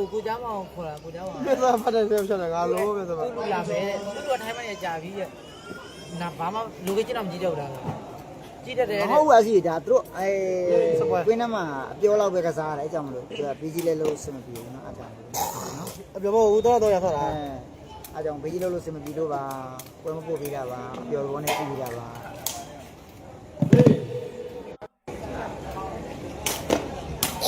ကိုကိုကြမ်းမအောင်ခေါ်တာကိုကြမ်းမအောင်ပြဿနာဖတ်တယ်ပြောချက်တယ်ငါလုံးပြဿနာသူ့လာပဲတဲ့သူ့တို့ကထိုင်းမနေကြာပြီးရဲ့နာဘာမှ location တော့မကြည့်တော့တာကြည့်တတ်တယ်မဟုတ်ဘူးအစီဒါသူတို့အဲကွင်းထဲမှာအပြောလောက်ပဲကစားရတယ်အဲကြောင့်မလို့သူက BG လဲလို့စမပြေဘူးနော်အကြောင်းနော်အပြောဖို့ဦးတော့တော့ရဆော့တာအဲကြောင့် BG လဲလို့စမပြေလို့ပါကွဲမပို့ပေးတာပါအပြောဘောနဲ့ပြီးတာပါ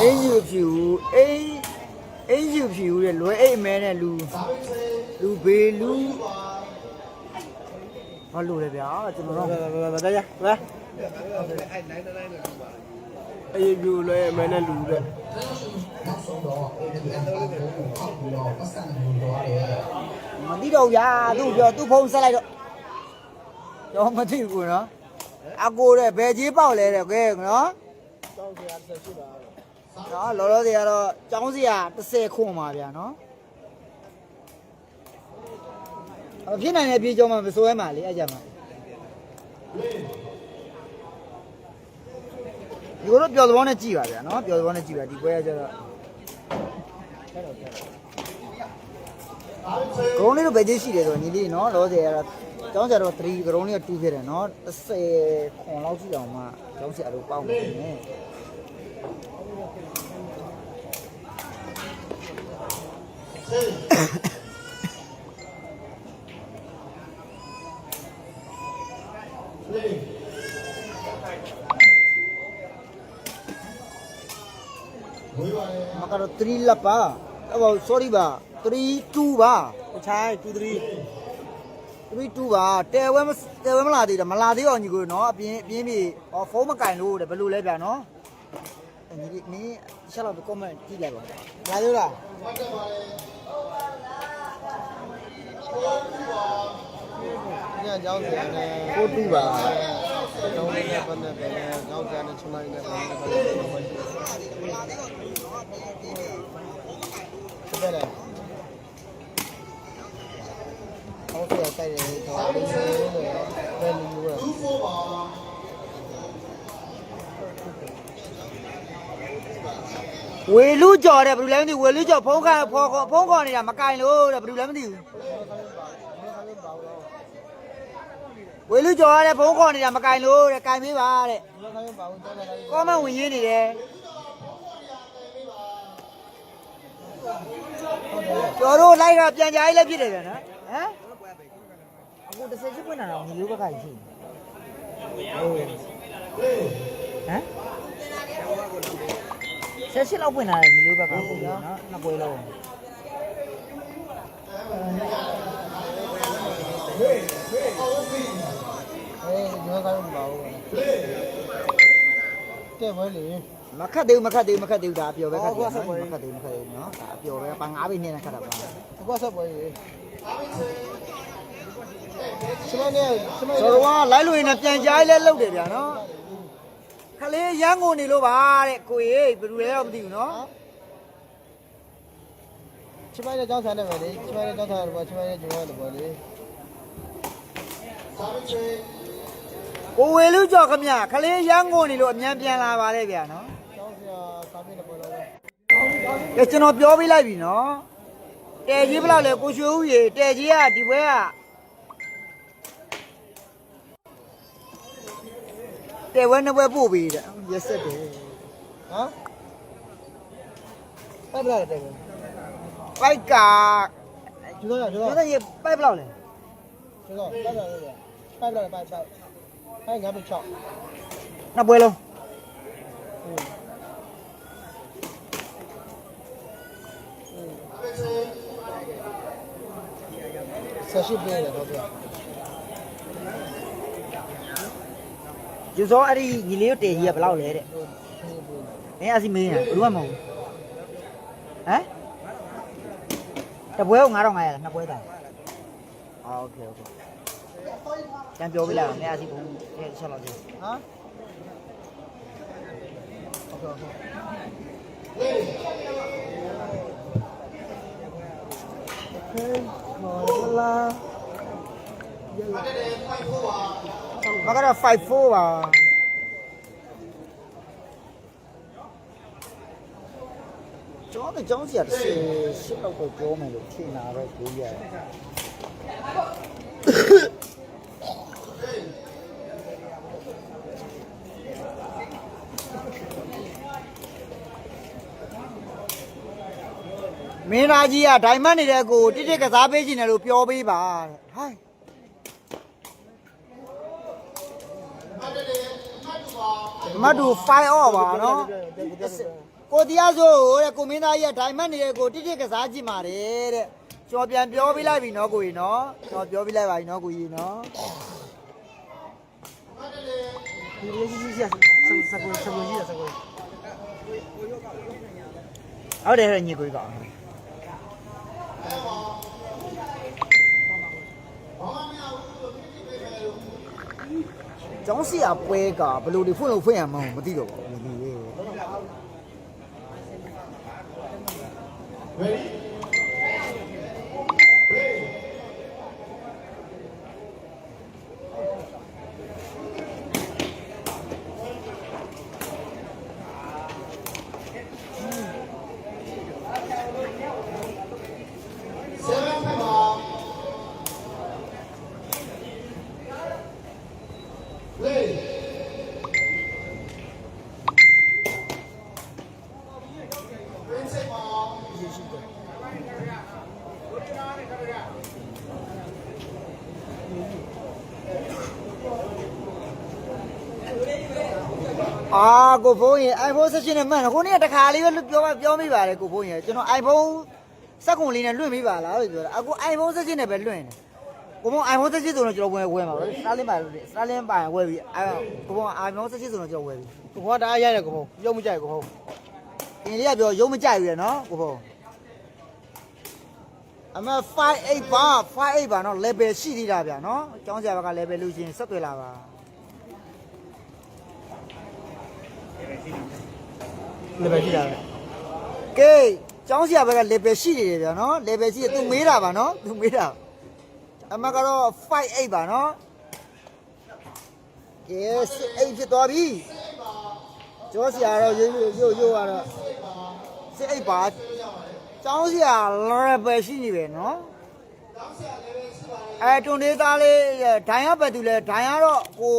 အင်းယူဖြူအင်း အင်းယူဖြူတဲ့လွယ်အိတ်မဲနဲ့လူလူဘေးလူဘာလို့လဲဗျာကျွန်တော်တို့ဘာတရားလာအေးယူလဲမဲနဲ့လူတဲ့မသိတော့ဗျာသူ့ပြောသူ့ဖုန်းဆက်လိုက်တော့တော့မသိဘူးနော်အကိုတဲ့ဘယ်ကြီးပေါက်လဲတဲ့ကဲနော်တောင်းစရာဆက်ရှိပါ နော်လောလောဆယ်ကတော့ကျောင်းစရာ30ခွန်ပါဗျာနော်အဖြစ်နိုင်တဲ့ပြေးကြောင်းမှမစိုးရဲမှာလေအဲ့ကြမှာဒီကတော့ပျော်သဘောနဲ့ကြည်ပါဗျာနော်ပျော်သဘောနဲ့ကြည်ပါဒီပွဲကကျတော့ဂရုံးလေးတော့ဘယ်ကြီးရှိတယ်ဆိုညီလေးနော်လောဆယ်ကတော့ကျောင်းဆရာတော့3ဂရုံးလေးက2ဖြစ်တယ်နော်30ခွန်လောက်ရှိအောင်မှကျောင်းဆရာတို့ပေါက်နေတယ် မကတော့3လက်ပါဟော sorry ပါ3 2ပါချိုင်း2 3 3 2ပါတဲဝဲမတဲဝဲမလာသေးတယ်မလာသေးအောင်ညီကိုနော်အပြင်းအပြင်းပြေဟောဖုန်းမကင်လို့တဲ့ဘယ်လိုလဲဗျာနော်အညီလေးနင်းချက်တော့ comment ကြည့်လိုက်ပါလာသေးလား ညကြောင်းစရာနဲ့ကိုတူပါတောင်းနေတဲ့ပတ်သက်တယ်ကြောင်းစရာနဲ့ချုံလိုက်တဲ့ပတ်သက်တယ်ဆက်တယ်ဟောဆရာတိုက်တယ်တော့လေးလေးလို့ဘယ်လိုလဲဝေလူကြော်တဲ့ဘယ်လိုလဲမသိဘူးဝေလူကြော်ဖုန်းကဖုန်းဖုန်းခေါ်နေတာမကင်လို့တဲ့ဘယ်လိုလဲမသိဘူး ဝေလူကြော်ရတဲ့ဖုန်းခေါ်နေတာမကင်လို့တဲ့ကင်ပေးပါတဲ့ဘာသာရေးပါဘူးတောင်းတယ်ကောမန့်ဝင်ရင်းနေတယ်ကျော်တို့လိုက်ကပြန်ကြရေးလည်းဖြစ်တယ်ဗျာနော်ဟမ်အခုတစ်ဆက်စစ်ပွင့်တာတော့ညီလေးဘက်ကရှိဟုတ်ဟမ်ဆက်စစ်လောက်ပွင့်တာလေညီလေးဘက်ကဟုတ်နော်နှစ်ပွဲလုံး အေးဘာသာရေးပါဘူးတဲ့ဘယ်လေမခတ်သေးဘူးမခတ်သေးဘူးမခတ်သေးဘူးဒါအပျော်ပဲခတ်တယ်နော်မခတ်သေးဘူးမခတ်သေးဘူးနော်ဒါအပျော်ပဲပါငါးပိနဲ့ခတ်တာပါအခုဆက်ပွဲလေစမနေစမနေဆိုတော့လိုက်လို့ရင်လည်းပြန်ကြားလဲလုပ်တယ်ဗျာနော်ခလေးရမ်းကုန်နေလို့ပါတဲ့ကိုကြီးဘယ်လိုလဲတော့မသိဘူးနော်စမနေကြောင်းဆန်နေပဲလေစမနေကြောင်းဆန်တယ်ပေါ့စမနေကျုံရတယ်ပေါ့လေ ကိုဝေလူကြော်ခမခလေးရမ်းကုန်နေလို့အမြန်ပြန်လာပါလေဗျာနော်ကြောင်းစရာစာပြည့်တယ်ပေါ့လေကဲကျွန်တော်ပြောပေးလိုက်ပြီနော်တဲကြီးဘယ်လောက်လဲကိုရွှေဦးရေတဲကြီးကဒီဘွဲကတဲဝဲနှစ်ဘွဲပို့ပေးတယ်ရက်ဆက်တယ်ဟမ်ပတ်လာတယ်ကွပိုက်ကကျတော့ကျကျွန်တော့တော်ရေပိုက်ဘယ်လောက်လဲကျတော့ပတ်လာတယ်ပတ်လာပတ်ပတ်အဲ့ငါပဲချောက်နှစ်ဘွဲလုံးဆက်ရှိပေးတယ်တော့ပြယူစောအဲ့ဒီညီလေးတို့တဲကြီး Hai nhà mình chọn. 50 luôn. Ừ. Ừ. Sashimi là bao nhiêu? Chú số ấy đi nhìn liếu tiền gì phải lau lệ đấy. Ấy Azimi nè, đúng không? Hả? Đập quế không ngã đâu ngày là đập quế tài. Ok ok. ကျန်ပြောပြလိုက်အောင်မရစီဘူးတဲ့ချက်လောက်ပြောဟမ်ဟုတ်ကဲ့ဟုတ်ဟေးမော်လာမကတော့54ပါကျောင်းတကျောင်းစီက18လောက်ပဲပြောမယ်လို့ထင်တာပဲကိုကြီးရတယ် မင်းသားကြီးကဒိုင်မတ်နေတဲ့ကိုတိတိကစားပေးခြင်းတယ်လို့ပြောပေးပါတဲ့ဟိုင်းမတ်တူ5 off ပါနော်ကိုတရားဆိုတဲ့ကိုမင်းသားကြီးကဒိုင်မတ်နေတဲ့ကိုတိတိကစားခြင်းပါတယ်တဲ့ကျော်ပြန်ပြောပေးလိုက်ပြီနော်ကိုကြီးနော်ကျော်ပြောပေးလိုက်ပါပြီနော်ကိုကြီးနော်ဒီလေးကြီးကြီးစစစကိုစကိုကြီးစကိုဟုတ်တယ်ညီကိုကြီးကော ကျောင်းစီအပွဲကဘယ်လိုတွေဖွင့်လို့ဖွင့်ရမှန်းမသိတော့ပါဘူးဒီ အာကိုဖုန်းရင် iPhone 16နဲ့မှန်တယ်ခုနေ့တခါလေးပဲပြောပါပြောမိပါတယ်ကိုဖုန်းရင်ကျွန်တော် iPhone စက်ကွန်လေးနဲ့လွှင့်မိပါလားလို့ပြောတာအခု iPhone 16နဲ့ပဲလွှင့်တယ်ကိုဖုန်း iPhone 16ဆိုတော့ကျွန်တော်ဝယ်ဝယ်မှာပဲ Starlink ပါလို့ Starlink ပါရင်ဝယ်ပြီအဲကိုဖုန်း iPhone 16ဆိုတော့ကျွန်တော်ဝယ်ပြီကိုဘွားတအားရိုက်တယ်ကိုဘုံရုပ်မကြိုက်ကိုဘုံအင်းလေးကပြောရုံးမကြိုက်ဘူးရနော်ကိုဖုန်းအမ58ပါ58ပါနော် level ရှိသေးတာဗျာနော်အကြောင်းစရာဘက်က level လို့ရှိရင်ဆက်သွယ်လာပါ လည်းပဲကြည့်တာပဲကဲကျောင်းဆရာဘက်က level ရှိနေတယ်ဗျာနော် level ရှိတယ်သူမေးတာပါနော်သူမေးတာအမကတော့58ပါနော်ကဲ8ဖြစ်သွားပြီကျောင်းဆရာတော့ရိုးရိုးရိုးရိုးကတော့8ပါကျောင်းဆရာ level ရှိနေပဲနော်အဲတွန်လေးသားလေးဒိုင်ရဘယ်သူလဲဒိုင်ကတော့ကို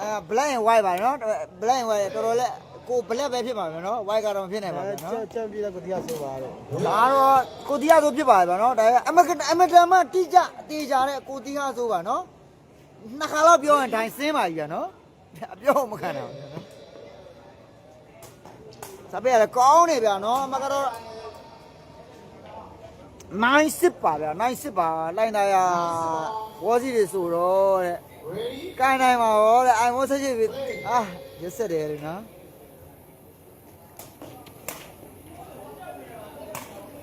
အဲ black and white ပါနော် black and white တော်တော်လေးကို black ပဲဖြစ်ပါမယ်နော် white ကတော့မဖြစ်နိုင်ပါအဲဘူးနော်ချမ်းပြေးတဲ့ကိုတရားဆိုပါတော့ဒါတော့ကိုတီးရဆိုဖြစ်ပါတယ်ဗျာနော်ဒါအမကအမတမတိကျအသေးကြတဲ့ကိုတီးရဆိုပါနော်နှစ်ခါတော့ပြောရင်ဒိုင်စင်းပါကြီးဗျာနော်အပြောမခံတော့ဘူးနော်စပယ်ရကောင်းနေဗျာနော်အမကတော့နိုင်စစ်ပါဗျာနိုင်စစ်ပါလိုက်တာရဝေါ်စီတွေဆိုတော့တဲ့ ကိုင်းနိုင်ပါရောတဲ့အိုင်မောဆက်ချစ်ပြီအာရက်ဆက်တယ်လေနော်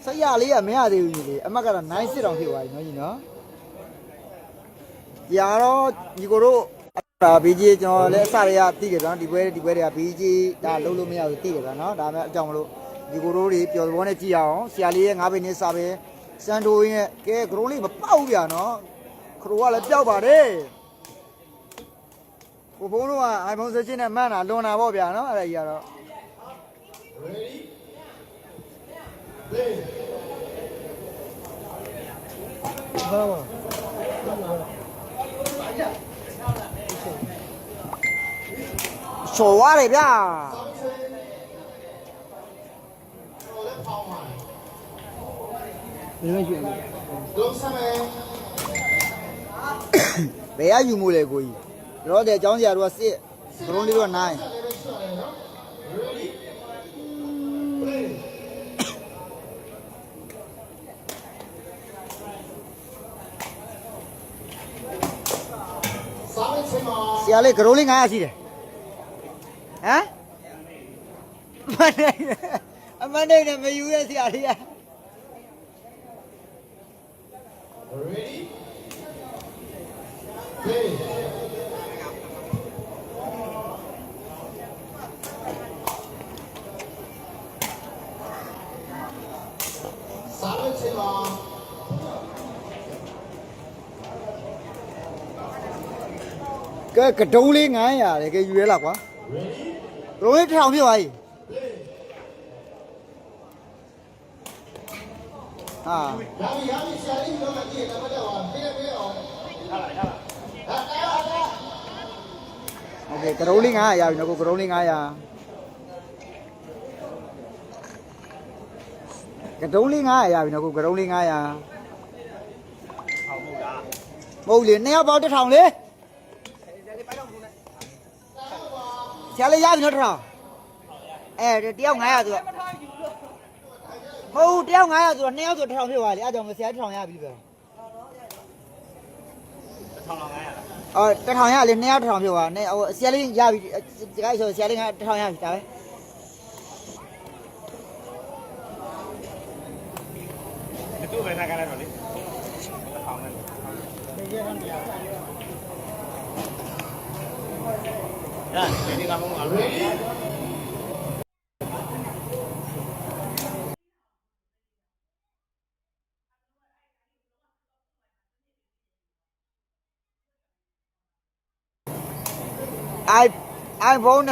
ဆက်ရလေးကမရသေးဘူးကြီးလေအမတ်ကတော့9စစ်တောင်ဖြစ်သွားပြီနော်ကြီးနော်ကြာတော့ညီကိုတို့ဒါဘီဂျီကျွန်တော်လည်းအစတွေကသိကြတယ်နော်ဒီပွဲဒီပွဲတွေကဘီဂျီဒါလုံးလို့မရဘူးသိကြတယ်နော်ဒါမှအကြောင်းမလို့ညီကိုတို့တွေပျော်သဘောနဲ့ကြည့်ရအောင်ဆရာလေးရဲ့9ဘိနေစာပဲစန်တိုရင်းရဲ့ကဲဂရုံးလေးမပေါက်ဗျာနော်ခရိုကလည်းပျောက်ပါတယ် ကိုဘုန်းတို့က iPhone 16နဲ့မှန်းတာလွန်တာပေါ့ဗျာနော်အဲ့ဒါကြီးကတော့ဘာမှချော်ရတယ်ဗျာဒီလိုရှိတယ်ဘယ်ရယူမို့လဲကိုကြီး တော့တဲ့အကြောင်းစရာတို့ကစစ်ဒရုန်းလေးတို့ကနိုင်ဆရာလေးဂရုံးလေး900ရှိတယ်ဟမ်မနိုင်အမနိုင်နဲ့မယူရဆရာလေးက စစ်ပါကဲကတုံးလေး900တယ်ကဲယူရဲလားကွာရုံးလေးထောင်ဖြစ်သွားပြီဟာရာမီရာမီဆရာလေးကမှကြည့်တယ်တော့တော့ပြေးပြေးအောင်ဟာလားဟာလားဟာတာဟာတာโอเคကတုံးလေး900ရပြီနော်ကိုကတုံးလေး900 ကတုံးလေး900ရပြီနော်ကိုကတုံးလေး900ဟောမဟုတ်လေနှစ်ယောက်ပေါင်းတစ်ထောင်လေဆရာလေးရပြီနော်တစ်ထောင်အဲတယောက်900ဆိုတော့မဟုတ်တယောက်900ဆိုတော့နှစ်ယောက်ဆိုတစ်ထောင်ဖြစ်သွားလေအဲဒါကြောင့်ဆရာတစ်ထောင်ရပြီပဲအော်တစ်ထောင်ရလေနှစ်ယောက်တစ်ထောင်ဖြစ်သွားနေဟိုဆရာလေးရပြီဒီကိစ္စဆိုဆရာလေးကတစ်ထောင်ရပြီဒါပဲ သူ့ပဲထားကြလိုက်တော့လေထောင်းတယ်ဒါဒီကမှမဟုတ်ဘူးအိုင်အိုင်ဖုန်း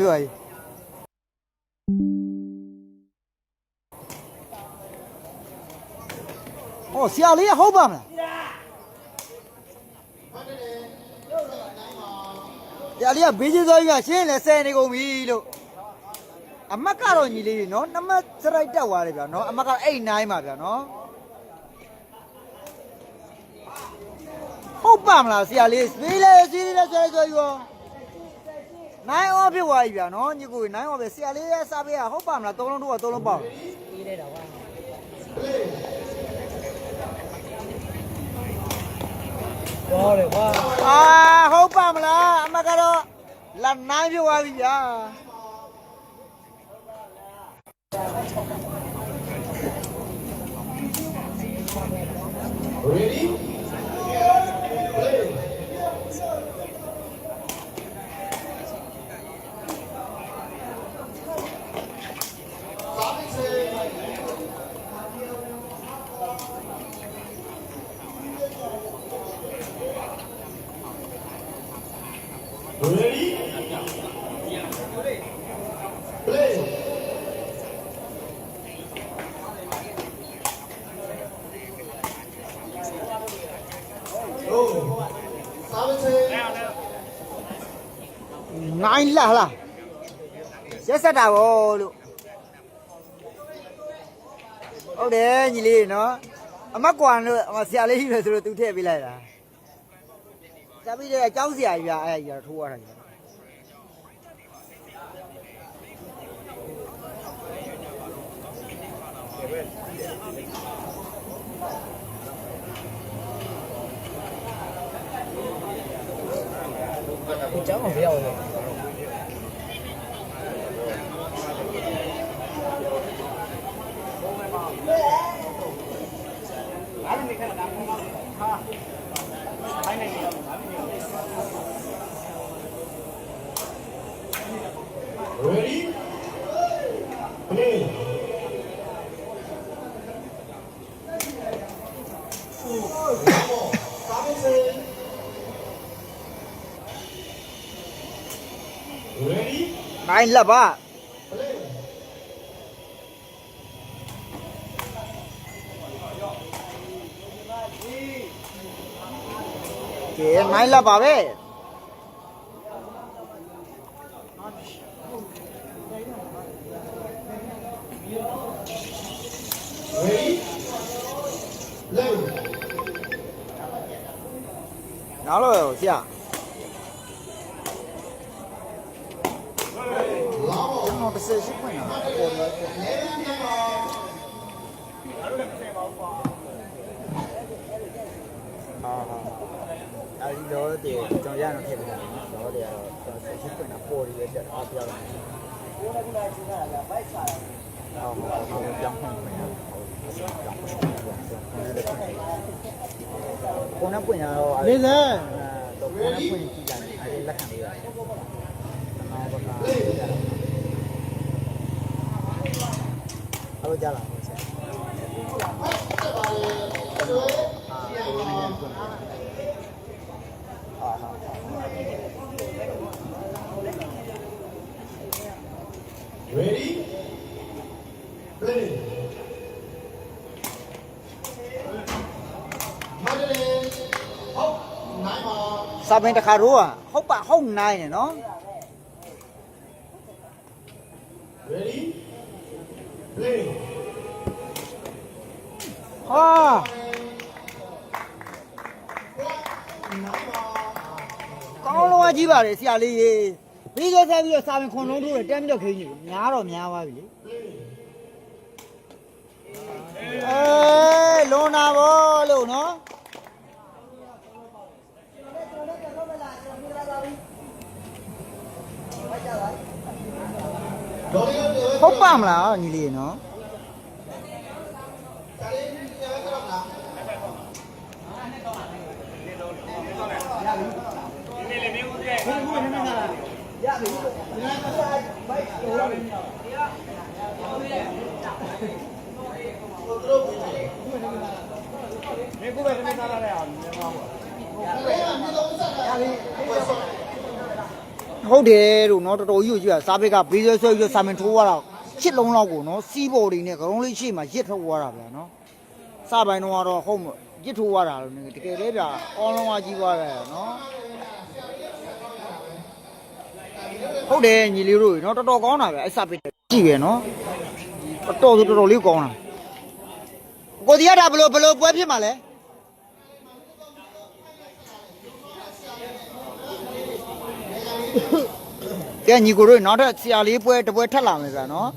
26 နဲ့မှန်းလိုက်ရမှန်းလိုက်ရရက်စက်တွေအိုင်ဖုန်းတွေပဲစကားဟဲ့အိုင်ဖုန်းတွေပြောရည်ဟောဆရာလေးဟုတ်ပါမလားဆရာလေးကဘေးကြီးစောကြီးကရှင်းလဲဆယ်နေကုန်ပြီလို့အမတ်ကတော့ညီလေးနော်နမတ်စရိုက်တက်သွားတယ်ဗျာနော်အမတ်ကအဲ့9ပါဗျာနော်ဟုတ်ပါမလားဆရာလေးစီးလေစီးလေဆိုရဆိုရောနိုင်အောင်ဖြစ်သွားပြီဗျာနော်ညီကိုနိုင်အောင်ပဲဆရာလေးရဲ့စားပေးရဟုတ်ပါမလားသုံးလုံးတော့သုံးလုံးပေါ့ပြေးလို က်တာကွာဘောလေကွာအာဟုတ်ပါမလားအမကတော့လာနိုင်ဖြစ်သွားပြီဗျာနိုင် လားဟလားရက်ဆက်တာဗောလို့ဟုတ်တယ်ညီလေးနော်အမကွာလို့ဆရာလေးကြီးပဲဆိုတော့သူထည့်ပေးလိုက်တာတပိတဲ့အကြောင်းဆရာကြီးပါအဲ့ကြီးကထိုးရတာကြီး我讲我不要了。 င်းဘူးနိုင်လက် à đi đó thì trong gia nó thêm là đó thì xe ship này nó bỏ đi để à bây giờ à họ họ jump không phải con nó quên rồi နေစမ်းတော့ကိုယ်နဲ့ဖွင့်ကြည့်လိုက်တယ်အဲ့ဒီလက်ခံလေးရတယ်။နောက်တော့အဲ့လိုကြလားဆရာ။အာဟာစာပင် Ready? Play. มาเนายมาซาเมนตะคารัวเขาปะห้องนายเนี่ยเนาะ Ready? Play. ฮ่าา ကောင်းလုံးကြီးပါလေဆရာလေးရေပြီးခဲ့ဆက်ပြီးတော့စာပင်ခွန်လုံးထိုးတယ်တမ်းပြီးတော့ခိန်းနေတယ်များတော့များပါပြီလေအေးလွန်တာဗောလို့နော်ဟုတ်ပါမလားညီလေးနော် မင်းကိုပဲသမီးသားလာတဲ့အောင်မြန်ပါဘူးဟုတ်တယ်လို့နော်တော်တော်ကြီးကိုကြည့်ရစားဘက်ကဘေးဆွဲဆွဲပြီးတော့စာမင်ထိုးသွားတာရှစ်လုံးလောက်ကိုနော်စီးပေါ်တွေနဲ့ကရုံးလေးရှိမှရစ်ထုတ်သွားတာဗျာနော်စပိုင်းတော့ကတော့ဟုတ်မရစ်ထုတ်သွားတာလို့နေတကယ်လေဗျာအောင်းလုံးကကြီးသွားတယ်နော် ဟုတ်တယ်ညီလေးတို့နော်တော်တော်ကောင်းတာဗျာအဲ့စဘက်ကြည့်ပဲနော်တော်တော်တော်တော်လေးကောင်းတာကိုဒီရတာဘလို့ဘလို့ပွဲဖြစ်မှာလဲကဲညီကိုတို့နောက်ထပ်ဆရာလေးပွဲတစ်ပွဲထပ်လာမယ်ဗျာနော်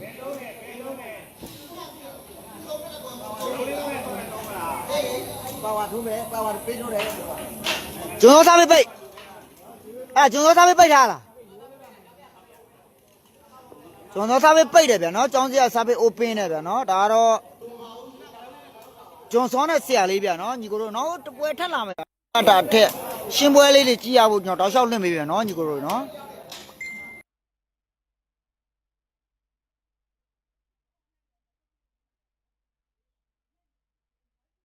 ပါဝါထိုးမယ်ပါဝါပေးထိုးတယ်ကျွန်တော်စားပေးပိတ်အဲ့ကျွန်တော်စားပေးပိတ်ထားလား ကျွန်တော်စားပေးပိတ်တယ်ဗျာနော်ကျောင်းစရာစားပေး open တယ်ဗျာနော်ဒါကတော့ကျွန်စောနဲ့ဆရာလေးဗျာနော်ညီကိုတို့နောက်တစ်ပွဲထပ်လာမယ်ဗျာဒါထက်ရှင်းပွဲလေးတွေကြည့်ရဖို့ကျွန်တော်တောက်လျှောက်လွင့်ပေးဗျာနော်ညီကိုတို့နော်